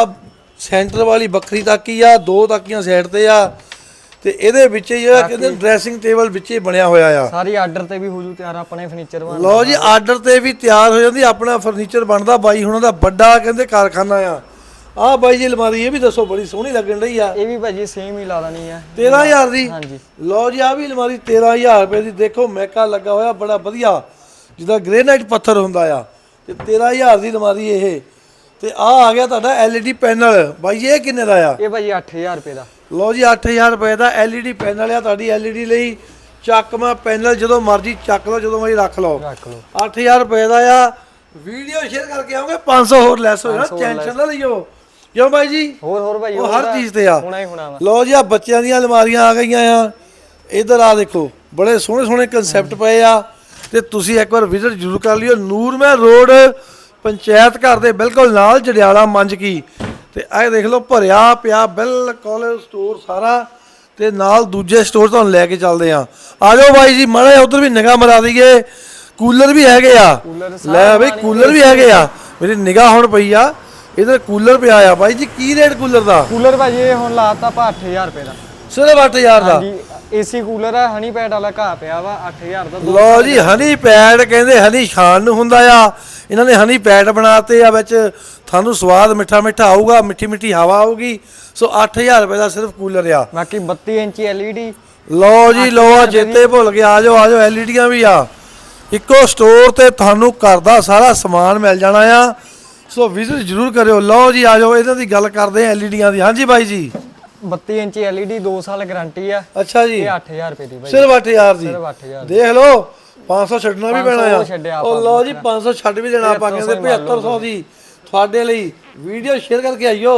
ਸੈਂਟਰ ਵਾਲੀ ਵੱਖਰੀ ਤਾਕੀ ਆ ਦੋ ਤਾਕੀਆਂ ਸਾਈਡ ਤੇ ਆ। ਤੇ ਇਹਦੇ ਵਿੱਚ ਹੀ ਜਿਹੜਾ ਕਹਿੰਦੇ ਡਰੈਸਿੰਗ ਟੇਬਲ ਵਿੱਚ ਹੀ ਬਣਿਆ ਹੋਇਆ ਆ। ਸਾਰੀ ਆਰਡਰ ਤੇ ਵੀ ਹੋ ਜੂ ਤਿਆਰ ਆਪਣੇ ਫਰਨੀਚਰ ਬਣ ਲਓ ਜੀ ਆਰਡਰ ਤੇ ਵੀ ਤਿਆਰ ਹੋ ਜਾਂਦੀ ਆਪਣਾ ਫਰਨੀਚਰ ਬਣਦਾ ਬਾਈ ਹੁਣਾਂ ਦਾ ਵੱਡਾ ਕਹਿੰਦੇ ਕਾਰਖਾਨਾ ਆ। ਆਹ ਬਾਈ ਜੀ ਅਲਮਾਰੀ ਇਹ ਵੀ ਦੱਸੋ ਬੜੀ ਸੋਹਣੀ ਲੱਗਣ ਰਹੀ ਆ। ਇਹ ਵੀ ਭਾਜੀ ਸੇਮ ਹੀ ਲਾ ਦੇਣੀ ਹੈ 13000 ਦੀ? ਹਾਂਜੀ। ਲਓ ਜੀ ਆ ਵੀ ਅਲਮਾਰੀ 13000 ਰੁਪਏ ਦੀ। ਦੇਖੋ ਮੈਕਾ ਲੱਗਾ ਹੋਇਆ ਬੜਾ ਵਧੀਆ। ਜਿਹਦਾ ਗ੍ਰੇਨਾਈਟ ਪੱਥਰ ਹੁੰਦਾ ਆ। ਤੇ 13000 ਦੀ ਅਲਮਾਰੀ ਇਹ। ਤੇ ਆ ਆ ਗਿਆ ਤੁਹਾਡਾ LED ਪੈਨਲ ਬਾਈ ਇਹ ਕਿੰਨੇ ਦਾ ਆ? ਇਹ ਭਾਜੀ 8000 ਰੁਪਏ ਦਾ। ਲਓ ਜੀ 8000 ਰੁਪਏ ਦਾ LED ਪੈਨਲ ਆ ਤੁਹਾਡੀ LED ਲਈ। ਚੱਕਮਾ ਪੈਨਲ ਜਦੋਂ ਮਰਜ਼ੀ ਚੱਕ ਲਓ ਜਦੋਂ ਮਰਜ਼ੀ ਰੱਖ ਲਓ। ਰੱਖ ਲਓ। 8000 ਰੁਪਏ ਦਾ ਆ। ਵੀਡੀਓ ਸ਼ੇਅਰ ਕਰਕੇ ਆਉਂਗੇ 500 ਹੋਰ ਲੈਸ ਹੋ ਜਾਣਾ ਟੈਨਸ਼ਨ ਨਾ ਲਈਓ। ਕਿਉਂ ਬਾਈ ਜੀ? ਹੋਰ ਹੋਰ ਭਾਜੀ ਉਹ ਹੋਰ ਚੀਜ਼ ਤੇ ਆ। ਹੋਣਾ ਹੀ ਹੋਣਾ ਵਾ। ਲਓ ਜੀ ਆ ਬੱਚਿਆਂ ਦੀਆਂ ਅਲਮਾਰੀਆਂ ਆ ਗਈਆਂ ਆ। ਇਧਰ ਆ ਦੇਖੋ ਬੜੇ ਸੋਹਣੇ ਸੋਹਣੇ ਕਨਸੈਪਟ ਪਏ ਆ। ਤੇ ਤੁਸੀਂ ਇੱਕ ਵਾਰ ਵਿਜ਼ਿਟ ਜ਼ਰੂਰ ਕਰ ਲਿਓ। ਨੂਰਮਹਿ ਰੋਡ ਪੰਚਾਇਤ ਘਰ ਦੇ ਬਿਲਕੁਲ ਨਾਲ ਜੜਿਆਲਾ ਮੰਜ ਕੀ। ਤੇ ਇਹ ਦੇਖ ਲਓ ਭਰਿਆ ਪਿਆ ਬਿਲਕੁਲ ਸਟੋਰ ਸਾਰਾ। ਤੇ ਨਾਲ ਦੂਜੇ ਸਟੋਰ ਤੁਹਾਨੂੰ ਲੈ ਕੇ ਚੱਲਦੇ ਆ। ਆ ਜਾਓ ਬਾਈ ਜੀ ਮਾੜਾ ਉਧਰ ਵੀ ਨਿਗਾਹ ਮਰਾ ਦਈਏ। ਕੂਲਰ ਵੀ ਹੈਗੇ ਆ। ਲੈ ਬਈ ਕੂਲਰ ਵੀ ਹੈਗੇ ਆ। ਮੇਰੀ ਨਿਗਾਹ ਹੁਣ ਪਈ ਆ। ਇਧਰ ਕੂਲਰ ਪਿਆ ਆ ਬਾਈ ਜੀ ਕੀ ਰੇਟ ਕੂਲਰ ਦਾ? ਕੂਲਰ ਭਾਜੀ ਇਹ ਹੁਣ ਲਾਤਾ ਆਪਾਂ 8000 ਰੁਪਏ ਦਾ। ਸਿਰਫ 8000 ਦਾ? ਹਾਂਜੀ ਏਸੀ ਕੂਲਰ ਹੈ ਹਨੀ ਪੈਡ ਵਾਲਾ ਘਾ ਪਿਆ ਵਾ 8000 ਦਾ ਦੋ- ਲੋ ਜੀ ਹਨੀ ਪੈਡ ਕਹਿੰਦੇ ਹਨੀ ਸ਼ਾਨ ਨੂੰ ਹੁੰਦਾ ਆ। ਇਹਨਾਂ ਨੇ ਹਨੀ ਪੈਡ ਬਣਾਤੇ ਆ ਵਿੱਚ। ਤੁਹਾਨੂੰ ਸਵਾਦ ਮਿੱਠਾ ਮਿੱਠਾ ਆਊਗਾ ਮਿੱਠੀ ਮਿੱਠੀ ਹਵਾ ਆਊਗੀ। ਸੋ 8000 ਰੁਪਏ ਦਾ ਸਿਰਫ ਕੂਲਰ ਆ। ਬਾਕੀ 32 ਇੰਚੀ LED ਲੋ ਜੀ ਲੋ ਆ ਚੇਤੇ ਭੁੱਲ ਗਏ ਆ ਜਾਓ ਆ ਜਾਓ ਐਲਈਡੀਆਂ ਵੀ ਆ। ਇੱਕੋ ਸਟੋਰ ਤੇ ਤੁਹਾਨੂੰ ਘਰ ਦਾ ਸਾਰਾ ਸਮਾਨ ਮਿਲ ਜਾਣਾ ਆ। ਸੋ ਵਿਜ਼ਿਟ ਜ਼ਰੂਰ ਕਰਿਓ। ਲਓ ਜੀ ਆ ਜਾਓ। ਇਹਨਾਂ ਦੀ ਗੱਲ ਕਰਦੇ ਆ ਐਲਈਡੀਆਂ ਦੀ। ਹਾਂਜੀ ਬਾਈ ਜੀ। 32 ਇੰਚੀ LED 2 ਸਾਲ ਗਾਰੰਟੀ ਆ। ਅੱਛਾ ਜੀ। ਇਹ 8000 ਰੁਪਏ ਦੀ ਭਾਜੀ ਸਿਰਫ 8000 ਦੀ। ਸਿਰਫ 8000 ਦੇਖ ਲਓ 500 ਛੱਡਣਾ ਵੀ 500 ਪੈਣਾ ਆ। ਉਹ ਲਓ ਜੀ 500 ਛੱਡ ਵੀ ਦੇਣਾ ਆਪਾਂ ਕਹਿੰਦੇ 7500 ਦੀ। ਤੁਹਾਡੇ ਲਈ ਵੀਡੀਓ ਸ਼ੇਅਰ ਕਰਕੇ ਆਇਓ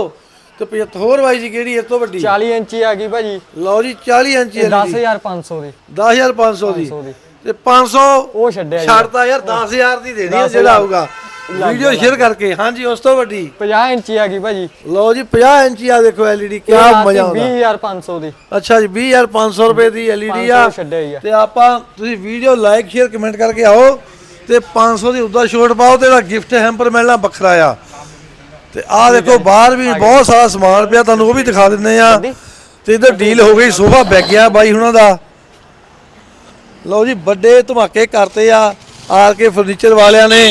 ਤੇ 75 ਹੋਰ ਬਾਈ ਜੀ ਕਿਹੜੀ ਇਸ ਤੋਂ ਵੱਡੀ? 40 ਇੰਚੀ ਆ ਗਈ ਭਾਜੀ। ਲਓ ਜੀ 40 ਇੰਚੀ ਇਹ LED 10500 ਦੀ। 10500 ਦੀ। 500 ਦੀ। ਤੇ 500 ਉਹ ਛੱਡਿਆ ਛੱਡਤਾ ਯਾਰ 10000 ਦੀ ਦੇਣੀ ਜਿਹੜਾ ਆਊਗਾ। ਵੀਡੀਓ ਸ਼ੇਅਰ ਕਰਕੇ ਹਾਂਜੀ ਉਸ ਤੋਂ ਵੱਡੀ। 50 ਇੰਚੀ ਆ ਗਈ ਭਾਜੀ। ਲਓ ਜੀ 50 ਇੰਚੀ ਆ ਦੇਖੋ LED ਕੀ ਮਜ਼ਾ ਆਉਂਦਾ। 20500 ਦੀ। ਅੱਛਾ ਜੀ 20500 ਰੁਪਏ ਦੀ LED 500 ਆ। ਆ। ਤੇ ਆਪਾਂ ਤੁਸੀਂ ਵੀਡੀਓ ਲਾਈਕ ਸ਼ੇਅਰ ਕਮੈਂਟ ਕਰਕੇ ਆਓ ਤੇ 500 ਦੀ ਉਦਾਂ ਛੋਟ ਪਾਓ ਤੇ ਇਹਦਾ ਗਿਫਟ ਹੈਂਪਰ ਮਿਲਣਾ ਵੱਖਰਾ ਆ। ਤੇ ਆਹ ਦੇਖੋ ਬਾਹਰ ਵੀ ਬਹੁਤ ਸਾਰਾ ਸਮਾਨ ਪਿਆ ਤੁਹਾਨੂੰ ਉਹ ਵੀ ਦਿਖਾ ਦਿੰਦੇ ਆ। ਤੇ ਇਧਰ ਡੀਲ ਹੋ ਗਈ ਸੋਫਾ ਬੈਗ ਗਿਆ ਬਾਈ ਹੁਣਾਂ ਦਾ। ਲਓ ਜੀ ਵੱਡੇ ਧਮਾਕੇ ਕਰਤੇ ਆ ਆਰ ਕੇ ਫਰਨੀਚਰ ਵਾਲਿਆਂ ਨੇ।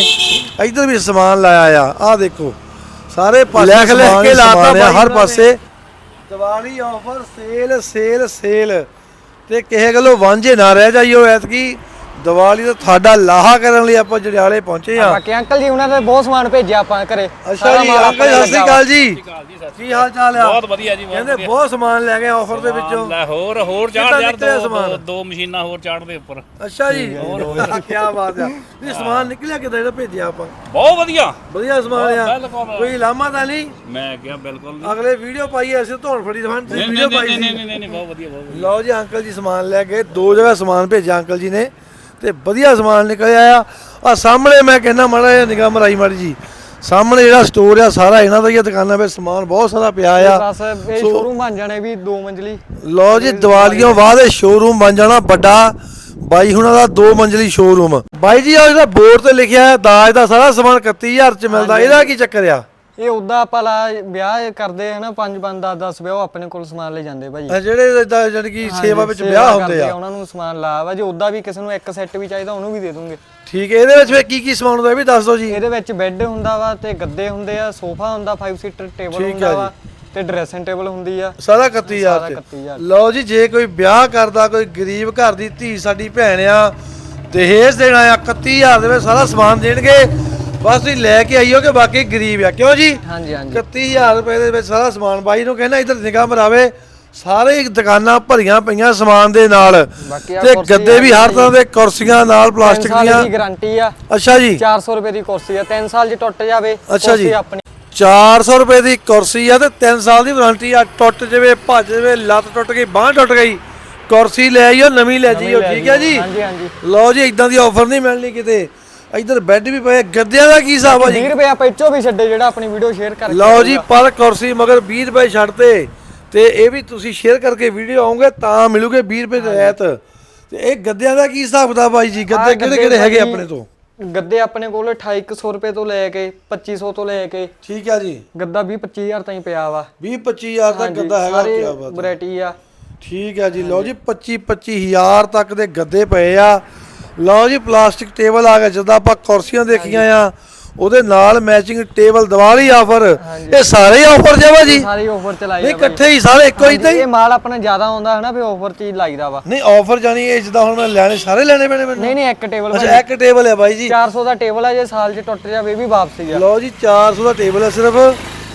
ਇਧਰ ਵੀ ਸਮਾਨ ਲਾਇਆ ਆ ਆਹ ਦੇਖੋ। ਸਾਰੇ ਪਾਸੇ ਲਿਖ ਲਿਖ ਕੇ ਲਾਤਾ ਹਰ ਪਾਸੇ। Diwali offer sale sale sale ਤੇ ਕਿਸੇ ਗੱਲੋਂ ਵਾਂਝੇ ਨਾ ਰਹਿ ਜਾਈਓ ਐਤਕੀ। ਦੀਵਾਲੀ ਦਾ ਤੁਹਾਡਾ ਲਾਹਾ ਕਰਨ ਲਈ ਆਪਾਂ ਜੜਿਆਲੇ ਪਹੁੰਚੇ ਆ ਬਾਕੀ ਅੰਕਲ ਜੀ ਉਹਨਾਂ ਨੇ ਬਹੁਤ ਸਮਾਨ ਭੇਜਿਆ ਆਪਾਂ ਘਰੇ। ਅੱਛਾ ਜੀ ਅੰਕਲ ਸਤਿ ਸ਼੍ਰੀ ਅਕਾਲ ਜੀ। ਕੀ ਹਾਲ ਚਾਲ ਆ? ਬਹੁਤ ਵਧੀਆ ਜੀ ਬਹੁਤ ਕਹਿੰਦੇ ਬਹੁਤ ਸਮਾਨ ਲੈ ਗਏ ਆਫਰ ਦੇ ਵਿੱਚੋਂ। ਲੈ ਹੋਰ ਹੋਰ ਚਾੜ ਯਾਰ ਨਿਕਲਿਆ ਦੋ ਸਮਾਨ? ਦੋ- ਦੋ ਮਸ਼ੀਨਾਂ ਹੋਰ ਚਾੜਦੇ ਉੱਪਰ। ਅੱਛਾ ਜੀ ਕੀ ਬਾਤ ਆ। ਇਹ ਸਮਾਨ ਨਿਕਲਿਆ ਕਿਦਾਂ ਜਿਹੜਾ ਭੇਜਿਆ ਆਪਾਂ? ਬਹੁਤ ਵਧੀਆ। ਵਧੀਆ ਸਮਾਨ ਆ। ਕੋਈ ਲਾਮਾ ਤਾਂ ਨਹੀਂ? ਮੈਂ ਕਿਹਾ ਬਿਲਕੁਲ ਨਹੀਂ ਅਗਲੇ ਵੀਡੀਓ ਪਾਈ ਐਸੇ ਧੌਣ ਫੜੀ ਨਹੀਂ ਵੀਡੀਓ ਪਾਈ ਨਹੀਂ ਨਹੀਂ ਨਹੀਂ ਨਹੀਂ, ਬਹੁਤ ਵਧੀਆ ਬਹੁਤ ਵਧੀਆ। ਲਓ ਜੀ ਅੰਕਲ ਜੀ ਸਮਾਨ ਲੈ ਕੇ ਦੋ ਜਗ੍ਹਾ ਸਮਾਨ ਭੇਜਿਆ ਅੰਕਲ ਜੀ ਨੇ। ਤੇ ਵਧੀਆ ਸਮਾਨ ਨਿਕਲਿਆ ਆ। ਆ ਸਾਹਮਣੇ ਮੈਂ ਕਹਿੰਦਾ ਮਾੜਾ ਜਿਹਾ ਨਿਗਾਹ ਮਰਾਈ ਮਾੜੀ ਜੀ। ਸਾਹਮਣੇ ਜਿਹੜਾ ਸਟੋਰ ਆ ਸਾਰਾ ਇਹਨਾਂ ਦਾ ਹੀ ਆ ਦੁਕਾਨਾਂ 'ਤੇ ਸਮਾਨ ਬਹੁਤ ਸਾਰਾ ਪਿਆ ਆ। ਬਸ ਇਹ ਸ਼ੋਰੂਮ ਬਣ ਜਾਣੇ ਵੀ ਦੋ ਮੰਜ਼ਲੀ। ਲਓ ਜੀ ਦੀਵਾਲੀਆਂ ਬਾਅਦ ਇਹ ਸ਼ੋਰੂਮ ਬਣ ਜਾਣਾ ਵੱਡਾ। ਬਾਈ ਹੁਣਾਂ ਦਾ ਦੋ ਮੰਜ਼ਲੀ ਸ਼ੋਰੂਮ ਬਾਈ ਜੀ ਆ ਜਿਹੜਾ ਬੋਰਡ ਤੇ ਲਿਖਿਆ ਹੈ ਦਾਜ ਦਾ ਸਾਰਾ ਸਮਾਨ 31000 ਚ ਮਿਲਦਾ। ਇਹਦਾ ਕੀ ਚੱਕਰ ਆ? ਇਹ ਉਦਾਂ ਆਪਾਂ ਲਾ ਵਿਆਹ ਕਰਦੇ ਆ ਨਾ 5 5 10 10 ਵਿਆਹ ਉਹ ਆਪਣੇ ਕੋਲ ਸਮਾਨ ਲੈ ਜਾਂਦੇ ਭਾਜੀ ਇਹ ਜਿਹੜੇ ਇਦਾਂ ਜਾਣੀ ਕਿ ਸੇਵਾ ਵਿੱਚ ਵਿਆਹ ਹੁੰਦੇ ਆ। ਉਹਨਾਂ ਨੂੰ ਸਮਾਨ ਲਾ ਵਾ ਜੇ ਉਦਾਂ ਵੀ ਕਿਸੇ ਨੂੰ ਇੱਕ ਸੈੱਟ ਵੀ ਚਾਹੀਦਾ ਉਹਨੂੰ ਵੀ ਦੇ ਦੂੰਗੇ। ਠੀਕ ਹੈ ਇਹਦੇ ਵਿੱਚ ਫਿਰ ਕੀ ਕੀ ਸਮਾਨ ਹੁੰਦਾ ਇਹ ਵੀ ਦੱਸ ਦਿਓ ਜੀ। ਇਹਦੇ ਵਿੱਚ ਬੈੱਡ ਹੁੰਦਾ ਵਾ ਤੇ ਗੱਦੇ ਹੁੰਦੇ ਆ ਸੋਫਾ ਹੁੰਦਾ 5 ਸੀਟਰ ਟੇਬਲ ਹੁੰਦਾ ਆ ਵਾ ਤੇ ਡਰੈਸਿੰਗ ਟੇਬਲ ਹੁੰਦੀ ਆ। ਸਾਰਾ 31000 ਸਾਰਾ 31000 ਲਓ ਜੀ ਜੇ ਕੋਈ ਵਿਆਹ ਕਰਦਾ ਕੋਈ ਗਰੀਬ ਘਰ ਦੀ ਧੀ ਸਾਡੀ ਭੈਣ ਆ ਦਹੇਜ ਦੇਣਾ ਆ 31000 ਦੇ ਵਿੱਚ ਸਾਰਾ ਸਮਾਨ ਦੇਣਗੇ। ਬਸ ਤੁਸੀਂ ਲੈ ਕੇ ਆਈਓ ਕਿ ਬਾਕੀ ਗਰੀਬ ਆ। ਕਿਉਂ ਜੀ? ਹਾਂਜੀ ਹਾਂਜੀ। 31000 ਰੁਪਏ ਦੇ ਵਿੱਚ ਸਾਰਾ ਸਮਾਨ ਬਾਈ ਨੂੰ ਕਹਿੰਦਾ ਇੱਧਰ ਨਿਗਾਹ ਮਰਾਵੇ ਸਾਰੇ ਹੀ ਦੁਕਾਨਾਂ ਭਰੀਆਂ ਪਈਆਂ ਸਮਾਨ ਦੇ ਨਾਲ। ਬਾਕੀ ਆਹ ਤੇ ਕੁਰਸੀ ਗੱਦੇ ਵੀ ਹਰ ਤਰ੍ਹਾਂ ਦੇ ਕੁਰਸੀਆਂ ਨਾਲ ਪਲਾਸਟਿਕ ਸਾਲ ਦੀਆਂ। ਦੀ ਗਾਰੰਟੀ ਆ। ਅੱਛਾ ਜੀ। 400 ਰੁਪਏ ਦੀ ਕੁਰਸੀ ਆ। 3 ਸਾਲ ਜੇ ਟੁੱਟ ਜਾਵੇ ਅੱਛਾ ਜੀ। ਕੁਰਸੀ ਆਪਣੀ। 400 ਰੁਪਏ ਦੀ ਕੁਰਸੀ ਆ ਤੇ 3 ਸਾਲ ਦੀ ਵਾਰੰਟੀ ਆ। ਟੁੱਟ ਜਾਵੇ ਭੱਜ ਜਾਵੇ ਲੱਤ ਟੁੱਟ ਗਈ ਬਾਹ ਟੁੱਟ ਗਈ ਕੁਰਸੀ ਲੈ ਆਈਓ ਨਵੀਂ ਲੈ ਜਾਈਓ ਠੀਕ ਹੈ ਜੀ? ਹਾਂਜੀ ਹਾਂਜੀ। ਲਓ ਜੀ ਇਦਾਂ ਦੀ ਆਫਰ ਨਹੀਂ ਮਿਲਣੀ ਕਿਤੇ। ਇੱਧਰ ਬੈੱਡ ਵੀ ਪਏ ਗੱਦਿਆਂ ਦਾ ਕੀ ਹਿਸਾਬ ਆ ਜੀ? 20 ਰੁਪਏ ਆਪਾਂ ਇੱਚੋ ਵੀ ਛੱਡੇ ਜਿਹੜਾ ਆਪਣੀ ਵੀਡੀਓ ਸ਼ੇਅਰ ਕਰਕੇ ਲਓ ਜੀ ਪਰ ਕੁਰਸੀ ਮਗਰ 20 ਰੁਪਏ ਛੱਡਤੇ ਤੇ ਇਹ ਵੀ ਤੁਸੀਂ ਸ਼ੇਅਰ ਕਰਕੇ ਵੀਡੀਓ ਆਉਂਗੇ ਤਾਂ ਮਿਲੂਗੇ 20 ਰੁਪਏ ਦੀ ਰਿਆਇਤ ਤੇ ਇਹ ਗੱਦਿਆਂ ਦਾ ਕੀ ਹਿਸਾਬ ਕਿਤਾਬ ਬਾਈ ਜੀ? ਗੱਦੇ ਕਿਹੜੇ ਕਿਹੜੇ ਹੈਗੇ ਆਪਣੇ ਤੋਂ? ਗੱਦੇ ਆਪਣੇ ਕੋਲ 2800 ਰੁਪਏ ਤੋਂ ਲੈ ਕੇ 2500 ਤੋਂ ਲੈ ਕੇ। ਠੀਕ ਆ ਜੀ। ਗੱਦਾ 20 25000 ਤਾਈਂ ਪਿਆ ਵਾ। 20 25000 ਤੱਕ ਗੱਦਾ ਹੈਗਾ ਕੀ ਬਾਤ। ਵੈਰਾਈਟੀ ਆ। ਠੀਕ ਹੈ ਜੀ ਲਓ ਜੀ 25 25000 ਤੱਕ ਦੇ ਗੱਦੇ ਪਏ ਆ। ਲਓ ਜੀ ਪਲਾਸਟਿਕ ਟੇਬਲ ਆ ਗਿਆ ਜਦੋਂ ਆਪਾਂ ਕੁਰਸੀਆਂ ਦੇਖੀਆਂ ਆ ਉਹਦੇ ਨਾਲ ਮੈਚਿੰਗ ਟੇਬਲ ਦੀਵਾਲੀ ਆਫਰ ਇਹ ਸਾਰੇ ਹੀ ਆਫਰ ਜਾਵਾ ਜੀ? ਸਾਰੇ ਆਫਰ ਚ ਲਾਈ ਨਹੀਂ। ਇਕੱਠੇ ਹੀ ਸਾਰੇ ਇੱਕੋ ਹੀ ਤਾਂ ਹੀ? ਇਹ ਮਾਲ ਆਪਣਾ ਜ਼ਿਆਦਾ ਆਉਂਦਾ ਹਨਾ ਵੀ ਆਫਰ ਚ ਹੀ ਲਾਈਦਾ ਵਾ। ਨਹੀਂ ਆਫਰ ਜਾਨੀ ਇਹ ਜਿੱਦਾਂ ਹੁਣ ਮੈਂ ਲੈਣੇ ਸਾਰੇ ਲੈਣੇ ਪੈਣੇ ਮੈਨੂੰ? ਨਹੀਂ ਨਹੀਂ ਇੱਕ ਟੇਬਲ ਅੱਛਾ ਇੱਕ ਟੇਬਲ ਹੈ ਬਾਈ ਜੀ। 400 ਦਾ ਟੇਬਲ ਆ ਜੇ ਸਾਲ ਚ ਟੁੱਟ ਜਾਵੇ ਇਹ ਵੀ ਵਾਪਸੀ ਆ। ਲਓ ਜੀ 400 ਦਾ ਟੇਬਲ ਹੈ ਸਿਰਫ।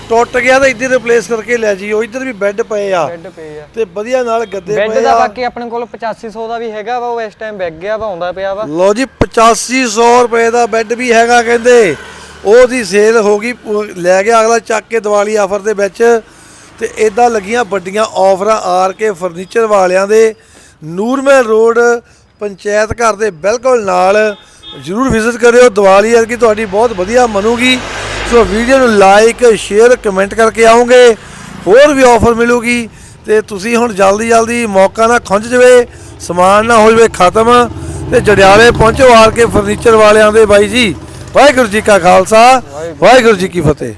ਟੁੱਟ ਗਿਆ ਤਾਂ ਇੱਧਰ ਰਿਪਲੇਸ ਕਰਕੇ ਲੈ ਜਿਓ ਇੱਧਰ ਵੀ ਬੈੱਡ ਪਏ ਆ। ਬੈੱਡ ਪਏ ਆ। ਤੇ ਵਧੀਆ ਨਾਲ ਗੱਦੇ ਬੈੱਡ ਪਏ ਦਾ ਆ। ਬਾਕੀ ਆਪਣੇ ਕੋਲ 8500 ਦਾ ਵੀ ਹੈਗਾ ਵਾ ਉਹ ਇਸ ਟਾਈਮ ਵਿਕ ਗਿਆ ਵਾ ਆਉਂਦਾ ਪਿਆ ਵਾ। ਲਓ ਜੀ 8500 ਰੁਪਏ ਦਾ ਬੈੱਡ ਵੀ ਹੈਗਾ ਕਹਿੰਦੇ। ਉਹਦੀ ਸੇਲ ਹੋ ਗਈ ਲੈ ਗਿਆ ਅਗਲਾ ਚੱਕ ਕੇ ਦੀਵਾਲੀ ਆਫਰ ਦੇ ਵਿੱਚ। ਤੇ ਇਦਾਂ ਲੱਗੀਆਂ ਵੱਡੀਆਂ ਆਫਰਾਂ ਆਰ ਕੇ ਫਰਨੀਚਰ ਵਾਲਿਆਂ ਦੇ। ਨੂਰਮਹਿਲ ਰੋਡ ਪੰਚਾਇਤ ਘਰ ਦੇ ਬਿਲਕੁਲ ਨਾਲ। ਜਰੂਰ ਵਿਜ਼ਿਟ ਕਰਿਓ ਦੀਵਾਲੀ ਅਰਗੀ ਤੁਹਾਡੀ ਬਹੁਤ ਵਧੀਆ ਮਨੂਗੀ। ਸੋ ਵੀਡੀਓ ਨੂੰ ਲਾਈਕ ਸ਼ੇਅਰ ਕਮੈਂਟ ਕਰਕੇ ਆਉਂਗੇ ਹੋਰ ਵੀ ਆਫਰ ਮਿਲੂਗੀ ਤੇ ਤੁਸੀਂ ਹੁਣ ਜਲਦੀ ਜਲਦੀ ਮੌਕਾ ਨਾ ਖੁੰਝ ਜਵੇ ਸਮਾਨ ਨਾ ਹੋ ਜਵੇ ਖਤਮ ਤੇ ਜੜਿਆਲੇ ਪਹੁੰਚੋ ਆਰ ਕੇ ਫਰਨੀਚਰ ਵਾਲਿਆਂ ਦੇ ਬਾਈ ਜੀ। ਵਾਹਿਗੁਰੂ ਜੀ ਕਾ ਖਾਲਸਾ ਵਾਹਿਗੁਰੂ ਜੀ ਕੀ ਫਤਿਹ।